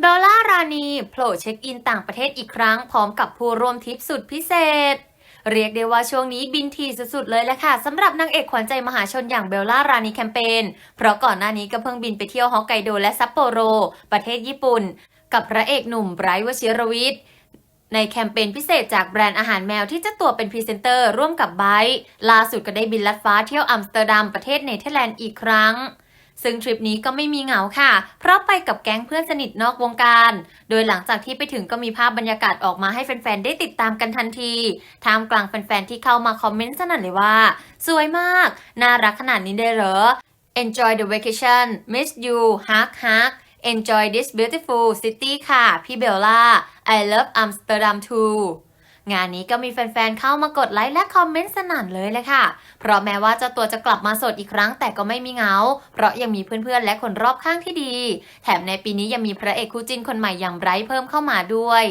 เบลล่ารานีโผล่เช็คอินต่างประเทศอีกครั้ง พร้อมกับผู้ร่วมทริปสุดพิเศษ เรียกได้ว่าช่วงนี้บินทีสุดๆเลยแหละค่ะสำหรับนางเอกขวัญใจมหาชนอย่างเบลล่ารานีแคมเปญเพราะก่อนหน้านี้ก็เพิ่งบินไปเที่ยวฮอกไกโดและซัปโปโร ประเทศญี่ปุ่น กับพระเอกหนุ่มไบรท์วชิรวิทย์ในแคมเปญพิเศษจากแบรนด์อาหารแมวที่เจะตัวเป็นพรีเซนเตอร์ร่วมกับไบรท์ล่าสุดก็ได้บินลัดฟ้าเที่ยวอัมสเตอร์ดัมประเทศเนเธอร์แลนด์อีกครั้ง ซึ่งทริปนี้ก็ไม่มีเหงาค่ะ เพราะไปกับแก๊งเพื่อนสนิทนอกวงการ โดยหลังจากที่ไปถึงก็มีภาพบรรยากาศออกมาให้แฟนๆ ได้ติดตามกันทันทีท่ามกลางแฟนๆ ที่เข้ามาคอมเมนต์สนั่นเลยว่า สวยมาก น่ารักขนาดนี้ได้เหรอ Enjoy the vacation miss you hug hug Enjoy this beautiful city ค่ะ พี่เบลล่า I love Amsterdam too งานนี้ก็มีแฟนๆเข้ามากดไลค์และคอมเมนต์สนั่นเลยเลยค่ะ เพราะแม้ว่าเจ้าตัวจะกลับมาสดอีกครั้งแต่ก็ไม่มีเหงา เพราะยังมีเพื่อนๆและคนรอบข้างที่ดี แถมในปีนี้ยังมีพระเอกคู่จิ้นคนใหม่อย่างไบรท์เพิ่มเข้ามาด้วย